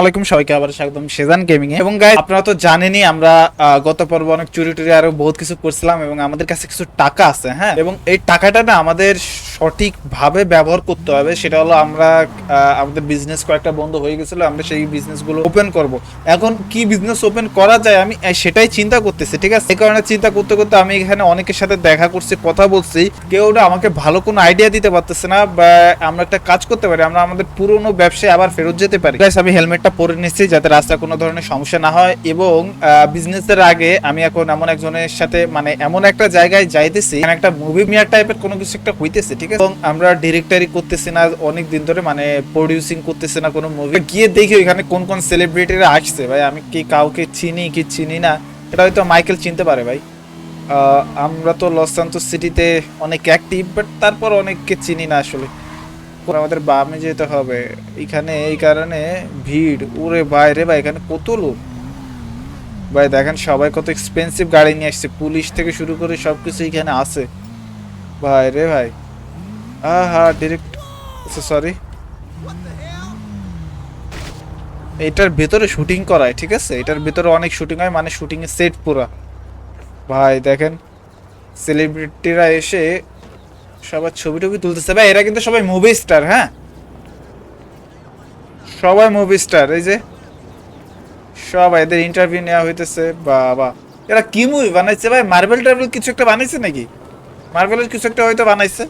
আলাইকুম। সবাইকে আবার স্বাগতম সেজান গেমিং এ। এবং আপনারা তো জানেনই আমরা গত পর্ব অনেক চুরি টুরি আরও বহুত কিছু করছিলাম এবং আমাদের কাছে কিছু টাকা আছে হ্যাঁ? এবং এই টাকাটা না আমাদের ব্যবহার করতে হবে। সেটা হলো আমরা আমাদের বিজনেস কয়েকটা বন্ধ হয়ে গেছিল, আমরা সেই বিজনেসগুলো ওপেন করব। এখন কি বিজনেস ওপেন করা যায় আমি সেটাই চিন্তা করতেছি, ঠিক আছে? এই কারণে চিন্তা করতে করতে আমি এখানে অনেকের সাথে দেখা করছি, কথা বলছি। কেউ না আমাকে ভালো কোনো আইডিয়া দিতে পারতেছে না, বা আমরা একটা কাজ করতে পারি, আমরা আমাদের পুরনো ব্যবসায় আবার ফেরত যেতে পারি। আমি হেলমেটটা পরে নিচ্ছি যাতে রাস্তায় কোনো ধরনের সমস্যা না হয়। এবং বিজনেসের আগে আমি এখন এমন একজনের সাথে মানে এমন একটা জায়গায় যাইতেছি একটা মুভি মিয়ার টাইপের কোনো কিছু একটা হইতেছে, ঠিক আছে? এবং আমরা ডিরেক্টরি করতেছি না, অনেক দিন ধরে মানে প্রডিউসিং করতেছি না কোনো মুভি গিয়ে দেখি ওইখানে কোন কোন সেলিব্রিটিরা আসছে। ভাই, আমি কি কাউকে চিনি কি চিনি না, এটা হয়তো মাইকেল চিনতে পারে ভাই। আমরা তো লস সান্তোস সিটিতে অনেক অ্যাক্টিভ বাট তারপর অনেককে চিনি না আসলে। আমাদের বামে যেতে হবে। এখানে এই কারণে ভিড়। ওরে ভাই রে ভাই, এখানে কত লোক? ভাই দেখেন সবাই কত এক্সপেন্সিভ গাড়ি নিয়ে আসছে। পুলিশ থেকে শুরু করে সবকিছু এখানে আছে। ভাই রে ভাই। হা ডিরেক্ট সরি এটার ভেতরে শুটিং করায়, ঠিক আছে? এটার ভেতরে অনেক শুটিং হয় মানে শুটিং এর সেট পুরা। ভাই দেখেন সেলিব্রিটিরা এসে সবার ছবি টবি তুলতেছে। ভাই, এরা কিন্তু সবাই মুভি স্টার হ্যাঁ? সবাই মুভি স্টার এই যে। সবাই এদের ইন্টারভিউ নেওয়া হইতেছে, বাবা। এরা কি মুভি বানাইছে ভাই? মার্বেল টার্বেল কিছু একটা বানাইছে নাকি? মার্বেলের কিছু একটা হয়তো বানাইছে।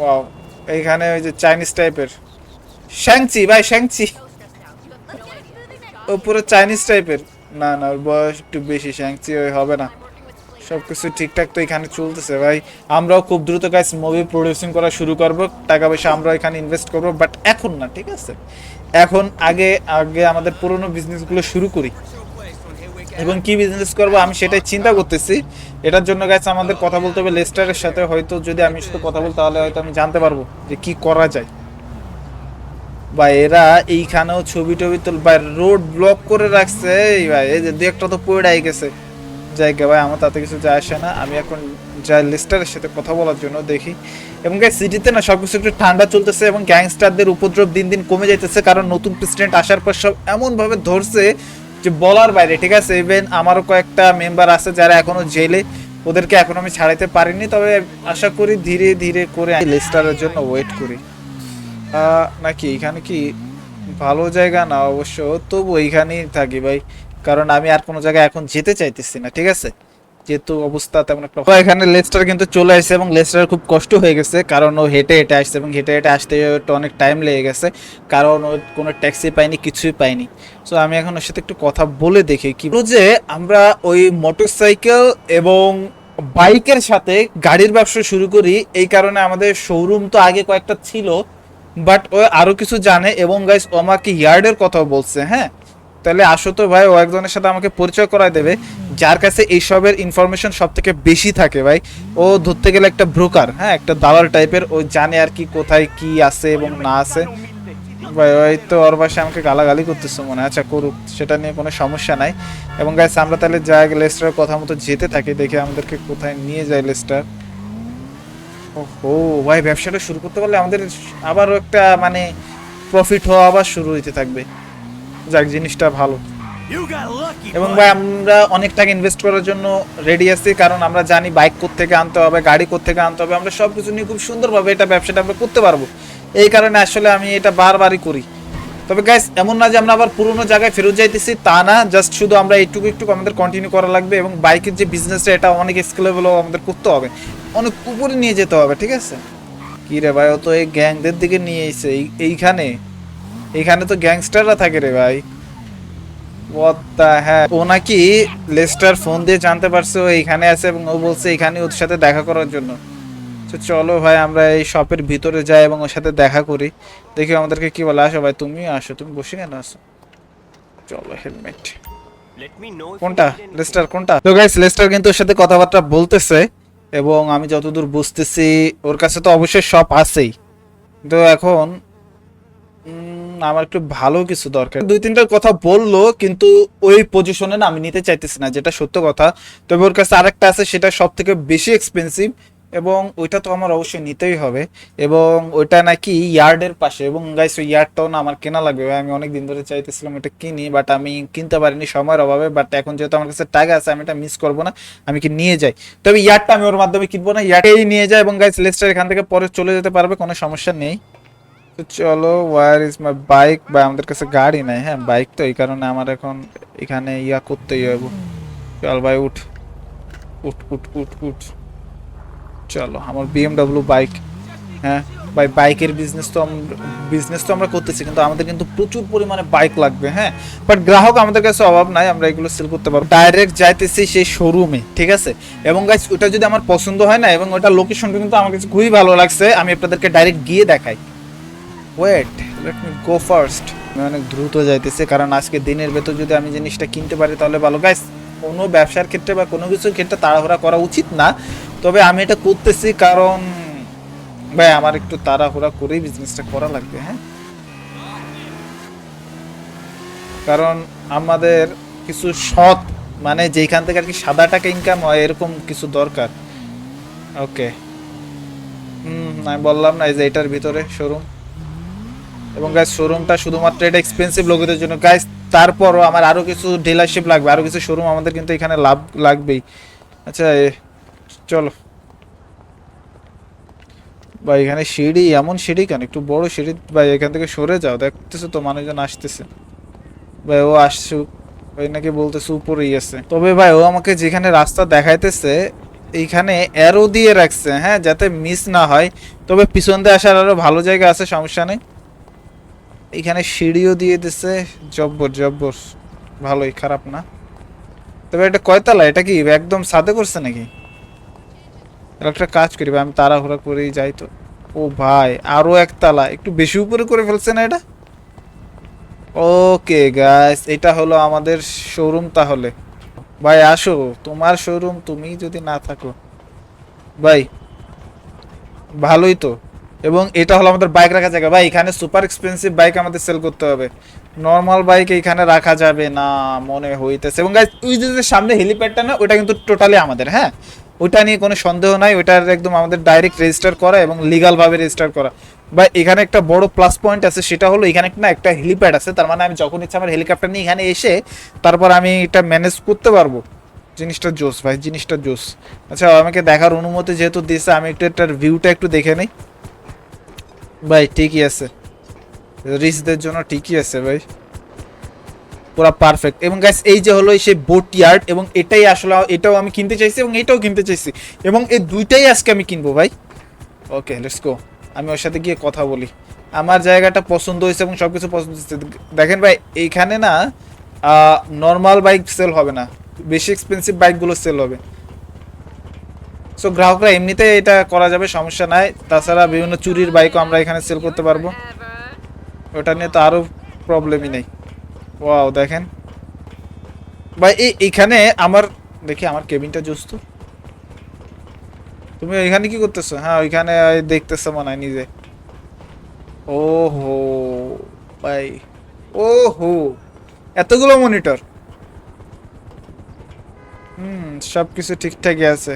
ওয়াও এইখানে ওই যে চাইনিজ টাইপের শ্যাংচি ভাই শ্যাংচি ও পুরো চাইনিজ টাইপের না না, ওর বয়স একটু বেশি শ্যাংচি ওই হবে না। সবকিছু ঠিকঠাক তো এখানে চলতেছে, ভাই। আমরাও খুব দ্রুত গাইস মুভি প্রডিউসিং করা শুরু করব। টাকা পয়সা আমরা এখানে ইনভেস্ট করব। বাট এখন না, ঠিক আছে? এখন আগে আগে আমাদের পুরনো বিজনেসগুলো শুরু করি। এবং কি বিজনেস করব আমি সেটাই চিন্তা করতেছি। এটার জন্য গাইস আমাদের কথা বলতে হবে লেস্টারের সাথে। হয়তো যদি আমি সাথে কথা বলতে তাহলে হয়তো আমি জানতে পারব যে কি করা যায়। বা এরা এইখানেও ছবি টবি তুল বা রোড ব্লক করে রাখছে। এই ভাই, এই যে দু একটা তো পড়ে গেছে। জায়গা ভাই, আমার তাতে কিছু যায় আসে না। আমি এখন যাই লিস্টারের সাথে কথা বলার জন্য দেখি। এবং গাই সিটিতে না সবকিছু একটু ঠান্ডা চলতেছে এবং গ্যাংস্টারদের উপদ্রব দিন দিন কমে যাইতেছে কারণ নতুন প্রেসিডেন্ট আসার পর সব এমন ভাবে ধরছে যে বলার বাইরে, ঠিক আছে? ইভেন আমারও কয়েকটা মেম্বার আছে যারা এখনও জেলে, ওদেরকে এখন আমি ছাড়াইতে পারিনি। তবে আশা করি ধীরে ধীরে করে লিস্টারের জন্য ওয়েট করি। নাকি এখানে কি ভালো জায়গা? না, অবশ্য। তবু এইখানেই থাকি ভাই। কারণ আমি আর কোনো জায়গায় এখন যেতে চাইতেছি না, ঠিক আছে? যেহেতু অবস্থা তেমন একটা এখানে লেস্টার কিন্তু চলে আসছে এবং লেস্টার খুব কষ্ট হয়ে গেছে, কারণ ও হেঁটে হেঁটে আসছে এবং হেঁটে হেঁটে আসতে অনেক টাইম লেগে গেছে, কারণ ও কোনো ট্যাক্সি পাইনি কিছুই পাইনি সো আমি এখন ওর সাথে একটু কথা বলে দেখি কি যে আমরা ওই মোটরসাইকেল এবং বাইকের সাথে গাড়ির ব্যবসা শুরু করি, এই কারণে আমাদের শোরুম তো আগে কয়েকটা ছিল বাট ও আরও কিছু জানে এবং গাইস ও আমাকে ইয়ার্ডের কথাও বলছে হ্যাঁ? তাহলে আসো তো ভাই, ও একজনের সাথে আমাকে পরিচয় করায় দেবে, যার কাছে এইসবের ইনফরমেশন সব থেকে বেশি থাকে ভাই। ও ধরতে গেলে একটা ব্রোকার হ্যাঁ একটা দালাল টাইপের ও জানে আর কি কোথায় কি আছে এবং না আছে। ভাই, ওই তো ওর বাসায় আমাকে গালাগালি করতেছে মনে। আচ্ছা করুক, সেটা নিয়ে কোনো সমস্যা নাই। এবং গাইস আমরা তাহলে যাই লেস্টার কথা মতো যেতে থাকি, দেখে আমাদেরকে কোথায় নিয়ে যায় লেস্টার ও ভাই, ব্যবসাটা শুরু করতে পারলে আমাদের আবারও একটা মানে প্রফিট হওয়া আবার শুরু হইতে থাকবে। যাক জিনিসটা ভালো। এবং ভাই আমরা অনেক টাকা ইনভেস্ট করার জন্য রেডি আছি কারণ আমরা জানি বাইক থেকে আনতে হবে গাড়ি থেকে আনতে হবে আমরা সব কিছু নিয়ে খুব সুন্দরভাবে এটা ব্যবসাটা আমরা করতে পারব। এই কারণে আসলে আমি এটা বারবারই করি। তবে গাইস এমন না যে আমরা আবার পুরোনো জায়গায় ফেরত যাইতেছি তা না জাস্ট শুধু আমরা এইটুকু একটু আমাদের কন্টিনিউ করা লাগবে এবং বাইকের যে বিজনেসটা এটা অনেক স্কেলেবলও আমাদের করতে হবে। অনেক উপরে নিয়ে যেতে হবে ঠিক আছে? কি রে ভাই ও তো এই গ্যাংদের দিকে নিয়ে এসে এইখানে। এইখানে তো গ্যাংস্টাররা থাকে রে ভাই। Hell? ও নাকি লেস্টার ফোন দিয়ে জানতে পারছে ও এইখানে আছে এবং ও বলছে এখানে ওর সাথে দেখা করার জন্য। তো চলো ভাই আমরা এই শপের ভিতরে যাই এবং ওর সাথে দেখা করি। দেখি আমাদেরকে কি বলে। আসো ভাই তুমি আসো তুমি বসে কেন আসো চলো হেলমেট কোনটা? লেস্টার কোনটা? তো গাইস লেস্টার কিন্তু ওর সাথে কথাবার্তা বলতেছে এবং আমি যতদূর বুঝতেছি ওর কাছে তো অবশ্যই শপ আছেই। তো এখন আমার একটু ভালো কিছু দরকার। দুই তিনটার কথা বলল, কিন্তু ওই পজিশনে না আমি নিতে চাইতেছি না, যেটা সত্য কথা। তবে ওর কাছে আরেকটা আছে, সেটা সব থেকে বেশি এক্সপেন্সিভ এবং ওইটা তো আমার অবশ্যই নিতেই হবে। এবং ওইটা নাকি ইয়ার্ডের পাশে। এবং গাইস ওই ইয়ার্ডটাও না আমার কেনা লাগবে। আমি অনেক দিন ধরে চাইতেছিলাম এটা কিনি বাট আমি কিনতে পারিনি সময়ের অভাবে। বাট এখন যেহেতু আমার কাছে টাকা আছে, আমি এটা মিস করব না, আমি কি নিয়ে যাই? তবে ইয়ার্ডটা আমি ওর মাধ্যমে কিনবো না, ইয়ার্ডেই নিয়ে যাই। এবং গাইস লেস্টার এখান থেকে পরে চলে যেতে পারবে, কোনো সমস্যা নেই। তো চলো ওয়ার ইজ মাই বাইক বা আমাদের কাছে গাড়ি নাই হ্যাঁ বাইক তো, এই কারণে আমার এখন এখানে ইয়া করতেই হবে। চল ভাই, উঠ। উঠ উঠ উঠ উঠ। চলো, আমার বিএমডাব্লিউ বাইক হ্যাঁ। ভাই বাইকের বিজনেস তো বিজনেস তো আমরা করতেছি, কিন্তু আমাদের কিন্তু প্রচুর পরিমাণে বাইক লাগবে হ্যাঁ। বাট গ্রাহক আমাদের কাছে অভাব নাই, আমরা এগুলো সেল করতে পারব। ডাইরেক্ট যাইতেছি সেই শোরুমে ঠিক আছে? এবং গাইস ওটা যদি আমার পছন্দ হয় না, এবং ওটা লোকেশনটা কিন্তু আমার কাছে খুবই ভালো লাগছে, আমি আপনাদেরকে ডাইরেক্ট গিয়ে দেখাই। Wait let me go first আমি অনেক দ্রুত যাইতেছে, কারণ আজকে দিনের ভেতর যদি আমি জিনিসটা কিনতে পারি তাহলে ভালো। গাইস কোনো ব্যবসার ক্ষেত্রে বা কোনো কিছুর ক্ষেত্রে তাড়াহুড়া করা উচিত না, তবে আমি এটা করতেছি কারণ, ভাই, আমার একটু তাড়াহুড়া করেই বিজনেসটা করা লাগবে হ্যাঁ? কারণ আমাদের কিছু সৎ মানে যেখান থেকে আর কি সাদা টাকা ইনকাম হয়, এরকম কিছু দরকার। ওকে হুম, আমি বললাম না এই যে এটার ভিতরে শোরুম এবং গাইস শোরুমটা শুধুমাত্র এটা এক্সপেন্সিভ লোকেদের জন্য। গাইস তারপরও আমার আরও কিছু ডিলারশিপ লাগবে আরও কিছু শোরুম আমাদের কিন্তু এখানে লাভ লাগবেই। আচ্ছা চলো। ভাই, এখানে সিঁড়ি, এমন সিঁড়ি কেন? একটু বড় সিঁড়ি, ভাই, এখান থেকে সরে যাও, দেখতেছো তো মানুষজন আসতেছে। ভাই, ও আসুক ভাই নাকি বলতেছে উপরেই আছে। তবে ভাই, ও আমাকে যেখানে রাস্তা দেখাইতেছে, এইখানে অ্যারো দিয়ে রাখছে হ্যাঁ যাতে মিস না হয়। তবে পিছন দিয়ে আসার আরও ভালো জায়গা আছে, সমস্যা নেই। এখানে সিঁড়িও দিয়ে দিছে। জব্বর জব্বর। ভালোই খারাপ না। তবে এটা কয়তলা? এটা কি একদম সাদে করছে নাকি? একটা কাজ করি ভাই, আমি তাড়াহুড়া করেই যাই তো। ও ভাই আরও একতলা। একটু বেশি উপরে করে ফেলছে না এটা? ওকে গাইস এটা হলো আমাদের শোরুম তাহলে। ভাই আসো। তোমার শোরুম তুমি যদি না থাকো। ভাই ভালোই তো। এবং এটা হলো আমাদের বাইক রাখার জায়গা। ভাই, এখানে সুপার এক্সপেন্সিভ বাইক আমাদের সেল করতে হবে। নর্মাল বাইক এখানে রাখা যাবে না, মনে হইতেছে। এবং গাইস ওই যে সামনে হেলিপ্যাডটা না, ওটা কিন্তু টোটালি আমাদের হ্যাঁ? ওটা নিয়ে কোনো সন্দেহ নাই, ওটার একদম আমাদের ডাইরেক্ট রেজিস্টার করা এবং লিগাল ভাবে রেজিস্টার করা। বা এখানে একটা বড় প্লাস পয়েন্ট আছে, সেটা হলো এখানে না, একটা হেলিপ্যাড আছে। তার মানে আমি যখন ইচ্ছা আমার হেলিকপ্টার নিয়ে এখানে এসে, তারপর আমি এটা ম্যানেজ করতে পারব। জিনিসটা জোস, ভাই, জিনিসটা জোস। আচ্ছা আমাকে দেখার অনুমতি যেহেতু দিয়েছে, আমি একটু এটার ভিউটা একটু দেখে নিই। ভাই, ঠিকই আছে। রিচদের জন্য ঠিকই আছে ভাই। পুরো পারফেক্ট এবং গাইস এই যে হলো সেই বোট ইয়ার্ড এবং এটাই আসলে এটাও আমি কিনতে চাইছি এবং এটাও কিনতে চাইছি। এবং এই দুইটাই আজকে আমি কিনবো ভাই। ওকে লেটস গো আমি ওর সাথে গিয়ে কথা বলি। আমার জায়গাটা পছন্দ হয়েছে এবং সব কিছু পছন্দ হয়েছে। দেখেন ভাই, এইখানে না নর্মাল বাইক সেল হবে না। বেশি এক্সপেন্সিভ বাইকগুলো সেল হবে। সো গ্রাহকরা এমনিতে এটা করা যাবে, সমস্যা নাই। তাছাড়া বিভিন্ন চুরির বাইকও আমরা এখানে সেল করতে পারব। ওটা নিয়ে তো আরও প্রবলেমই নেই। ওয়াও দেখেন। ভাই, এই এখানে আমার, দেখি আমার কেবিনটা জুস্ত তুমি ওইখানে কি করতেছো? হ্যাঁ ওইখানে দেখতেছো মনে হয় নিজে। ও হো ভাই ও হো এতগুলো মনিটর হুম সব কিছু ঠিকঠাকই আছে।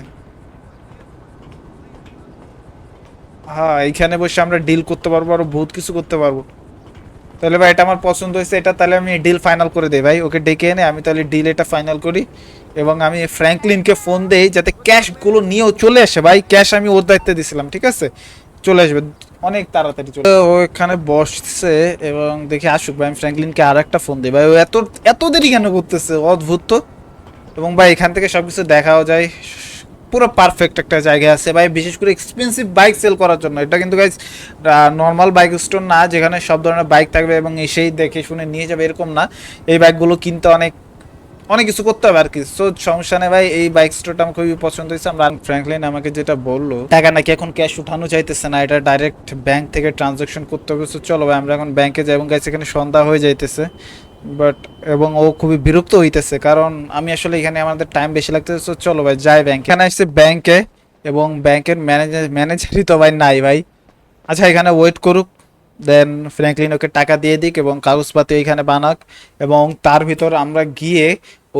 হ্যাঁ এইখানে বসে আমরা ডিল করতে পারব আরও বহুত কিছু করতে পারব। তাহলে ভাই, এটা আমার পছন্দ হয়েছে, এটা তাহলে আমি ডিল ফাইনাল করে দেই ভাই। ওকে ডেকে এনে আমি তাহলে ডিল এটা ফাইনাল করি এবং আমি ফ্র্যাঙ্কলিনকে ফোন দেই যাতে ক্যাশগুলো নিয়েও চলে আসে ভাই। ক্যাশ আমি ওর দায়িত্বে দিছিলাম, ঠিক আছে? চলে আসবে, অনেক তাড়াতাড়ি চলে ও এখানে বসছে এবং দেখি আসুক ভাই, আমি ফ্র্যাঙ্কলিনকে আর একটা ফোন দিই ভাই। ও এত এত দেরি কেন করতেছে? অদ্ভুত তো। এবং ভাই, এখান থেকে সব কিছু দেখাও যায়। পুরো পারফেক্ট একটা জায়গা আছে। ভাই, বিশেষ করে এক্সপেন্সিভ বাইক সেল করার জন্য। এটা কিন্তু গাইজ নর্মাল বাইক স্টোর না, যেখানে সব ধরনের বাইক থাকবে এবং এসেই দেখে শুনে নিয়ে যাবে, এরকম না। এই বাইকগুলো কিনতে অনেক অনেক কিছু করতে হবে আর কি। সো সমস্যা নেই ভাই, এই বাইক স্টোরটা আমার খুবই পছন্দ হয়েছে। আমরা ফ্র্যাঙ্কলিন আমাকে যেটা বলল, টাকা নাকি এখন ক্যাশ উঠানো চাইতেছে না, এটা ডাইরেক্ট ব্যাংক থেকে ট্রানজাকশন করতে হবে। সো চলো ভাই, আমরা এখন ব্যাংকে যাই এবং গাইছে এখানে সন্ধ্যা হয়ে যাইতেছে। বাট, এবং ও খুবই বিরক্ত হইতেছে, কারণ আমি আসলে এখানে আমাদের টাইম বেশি লাগতেছে তো চলো ভাই, যাই ব্যাংকে এখানে আসছে ব্যাংকে এবং ব্যাংকের ম্যানেজার ম্যানেজারই তো ভাই নাই ভাই। আচ্ছা এখানে ওয়েট করুক দেন ফ্র্যাঙ্কলিন ওকে টাকা দিয়ে দিক এবং কাগজপাতি ওইখানে বানাক, এবং তার ভিতর আমরা গিয়ে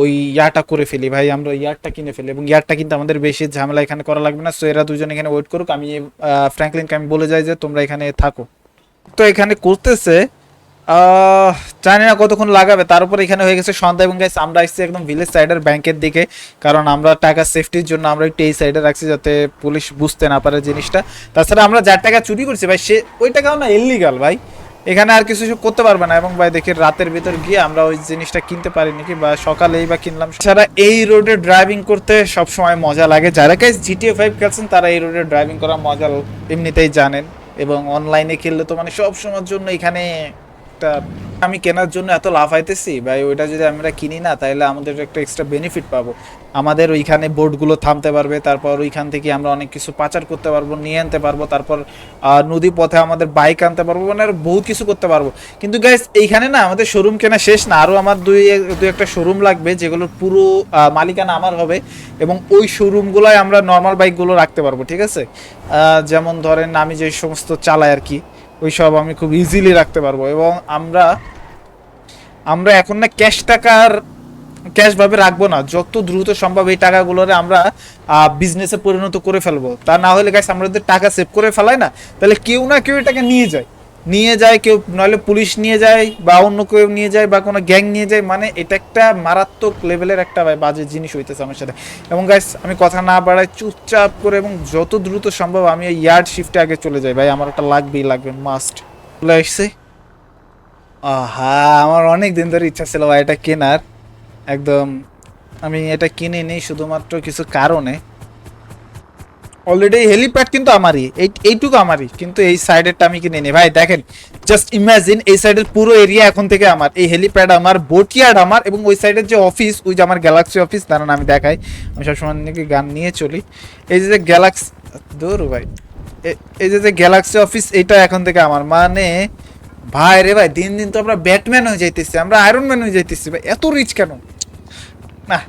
ওই ইয়ারটা করে ফেলি ভাই, আমরা ইয়ারটা কিনে ফেলি, এবং ইয়ারটা কিন্তু আমাদের বেশি ঝামেলা এখানে করা লাগবে না সো এরা দুজন এখানে ওয়েট করুক, আমি ফ্র্যাঙ্কলিনকে আমি বলে যাই যে তোমরা এখানে থাকো। তো এখানে করতেছে জানি না কতক্ষণ লাগাবে। তার উপর এখানে হয়ে গেছে সন্ধ্যা এবং গাইস আমরা আসছি একদম ভিলেজ সাইডের ব্যাংকের দিকে। কারণ আমরা টাকা সেফটির জন্য আমরা একটু এই সাইডে রাখছি যাতে পুলিশ বুঝতে না পারে জিনিসটা। তাছাড়া আমরা যার টাকা চুরি করছি, ভাই, সে ওই টাকাও না ইলিগাল ভাই। এখানে আর কিছু করতে পারবে না এবং, ভাই, দেখি রাতের ভিতর গিয়ে আমরা ওই জিনিসটা কিনতে পারি নাকি বা সকালেই বা কিনলাম। সারা এই রোডে ড্রাইভিং করতে সব সময় মজা লাগে। যারা গাইস জিটিএ ফাইভ খেলছেন, তারা এই রোডে ড্রাইভিং করা মজা এমনিতেই জানেন। এবং অনলাইনে খেললে তো মানে সব সময়ের জন্য এখানে একটা আমি কেনার জন্য এত লাভ আইতেছি ভাই, ওইটা যদি আমরা কিনি না তাহলে আমাদের একটা এক্সট্রা বেনিফিট পাবো। আমাদের ওইখানে বোটগুলো থামতে পারবে, তারপর ওইখান থেকে আমরা অনেক কিছু পাচার করতে পারব, নিয়ে আনতে পারব, তারপর নদী পথে আমাদের বাইক আনতে পারব মানে আরও বহুত কিছু করতে পারব। কিন্তু গাইস এইখানে না আমাদের শোরুম কেনা শেষ না আরও আমার দুই দুই একটা শোরুম লাগবে, যেগুলোর পুরো মালিকানা আমার হবে এবং ওই শোরুমগুলোয় আমরা নর্মাল বাইকগুলো রাখতে পারব, ঠিক আছে? যেমন ধরেন আমি যে সমস্ত চালাই আর কি ওই সব আমি খুব ইজিলি রাখতে পারব এবং আমরা আমরা এখন না ক্যাশ টাকার ক্যাশ ভাবে রাখব না। যত দ্রুত সম্ভব এই টাকাগুলোরে আমরা বিজনেসে পরিণত করে ফেলব। তা না হলে গাছ আমরা যদি টাকা সেভ করে ফেলাই না, তাহলে কেউ না কেউ এটাকে নিয়ে যায়। নিয়ে যায়, কেউ নইলে পুলিশ নিয়ে যায় বা অন্য কেউ নিয়ে যায় বা কোনো গ্যাং নিয়ে যায় মানে এটা একটা মারাত্মক লেভেলের একটা বাজে জিনিস হইতেছে আমার সাথে। এবং গাইস আমি কথা না বাড়াই চুপচাপ করে এবং যত দ্রুত সম্ভব আমি এই ইয়ার্ড শিফটে আগে চলে যাই। ভাই, আমার একটা লাগবেই, লাগবে মাস্ট চলে আসছে। আহা, আমার অনেক দিন ধরে ইচ্ছা ছিল ভাই এটা কেনার। একদম, আমি এটা কিনে নিই শুধুমাত্র কিছু কারণে। অলরেডি হেলিপ্যাড কিন্তু আমারই। এই, এইটুকু আমারই। কিন্তু এই সাইডেরটা আমি কিনে নিই ভাই, দেখেন জাস্ট ইমাজিন এই সাইডের পুরো এরিয়া এখন থেকে আমার। এই হেলিপ্যাড আমার বোটিয়ার্ড আমার এবং ওই সাইডের যে অফিস ওই যে আমার গ্যালাক্সি অফিস দাঁড়ান, আমি দেখাই। আমি সবসময় নাকি গান নিয়ে চলি। এই যে গ্যালাক্সি দূর ভাই। এই যে যে গ্যালাক্সি অফিস এটা এখন থেকে আমার। মানে ভাই রে ভাই, দিন দিন তো আমরা ব্যাটম্যান হয়ে যাইতেছি, আমরা আয়রন ম্যান হয়ে যাইতেছি। ভাই, এত রিচ কেন? না,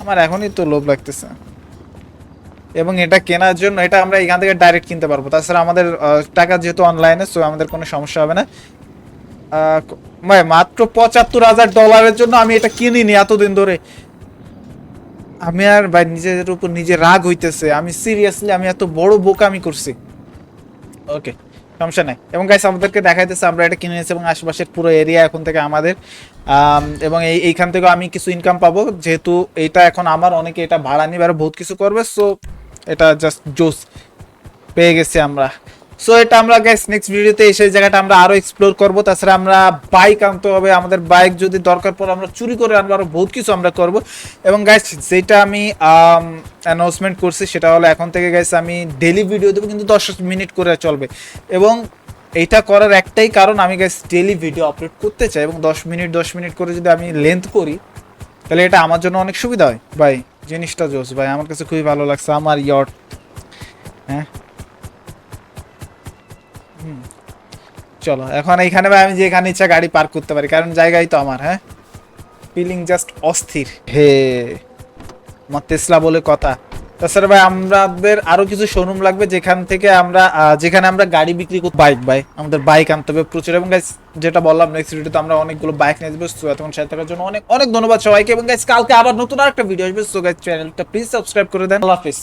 আমার এখনই তো লোভ লাগতেছে। এবং এটা কেনার জন্য এটা আমরা এখান থেকে ডাইরেক্ট কিনতে পারব। তাছাড়া আমাদের টাকা যেহেতু অনলাইনে সো আমাদের কোনো সমস্যা হবে না। মাত্র পঁচাত্তর হাজার ডলারের জন্য আমি এটা কিনিনি এতদিন ধরে। আমি আর, ভাই নিজের উপর নিজে রাগ হইতেছে। আমি সিরিয়াসলি আমি এত বড় বোকা আমি করছি। ওকে সমস্যা নাই। এবং গাইস আমাদেরকে দেখাইতেছে, আমরা এটা কিনে নিয়েছি এবং আশেপাশের পুরো এরিয়া এখন থেকে আমাদের। এবং এই, এইখান থেকেও আমি কিছু ইনকাম পাবো। যেহেতু এটা এখন আমার, অনেকে এটা ভাড়া নিবে আর বহুত কিছু করবে সো এটা জাস্ট জোস পেয়ে গেছি আমরা। সো এটা আমরা গাইস নেক্সট ভিডিওতে এসে জায়গাটা আমরা আরও এক্সপ্লোর করব। তাছাড়া আমরা বাইক আনতে হবে। আমাদের বাইক যদি দরকার পড়ে, আমরা চুরি করে আনব, আরও বহুত কিছু আমরা করব। এবং গাইস যেটা আমি অ্যানাউন্সমেন্ট করছি, সেটা হলো এখন থেকে গাইস আমি ডেলি ভিডিও দেবো, কিন্তু দশ মিনিট করে চলবে। এবং এইটা করার একটাই কারণ, আমি গাইস ডেলি ভিডিও আপলোড করতে চাই। এবং দশ মিনিট দশ মিনিট করে যদি আমি লেন্থ করি, তাহলে এটা আমার জন্য অনেক সুবিধা হয়, ভাই। জিনিসটা জোস, ভাই। আমার কাছে খুবই ভালো লাগছে, আমার ইয়ট হ্যাঁ? চলো, এখন এইখানে ভাই আমি যেখানে ইচ্ছা গাড়ি পার্ক করতে পারি, কারণ জায়গাই তো আমার হ্যাঁ? ফিলিং জাস্ট অস্থির। হে আমার তেসলা বলে কথা। তাছাড়া ভাই, আমাদের আরও কিছু শোরুম লাগবে যেখান থেকে আমরা যেখানে আমরা গাড়ি বিক্রি করতে বাইক ভাই আমাদের বাইক আনতে হবে প্রচুর। এবং গাইস যেটা বললাম নেক্সট ভিডিওতে আমরা অনেকগুলো বাইক নিয়ে আসব। সো এতক্ষণ সাথে থাকার জন্য অনেক অনেক ধন্যবাদ সবাইকে। এবং গাইস কালকে আবার নতুন আরেকটা ভিডিও আসবে। সো গাইস চ্যানেলটা প্লিজ সাবস্ক্রাইব করে দেন। আল্লাহ হাফিজ।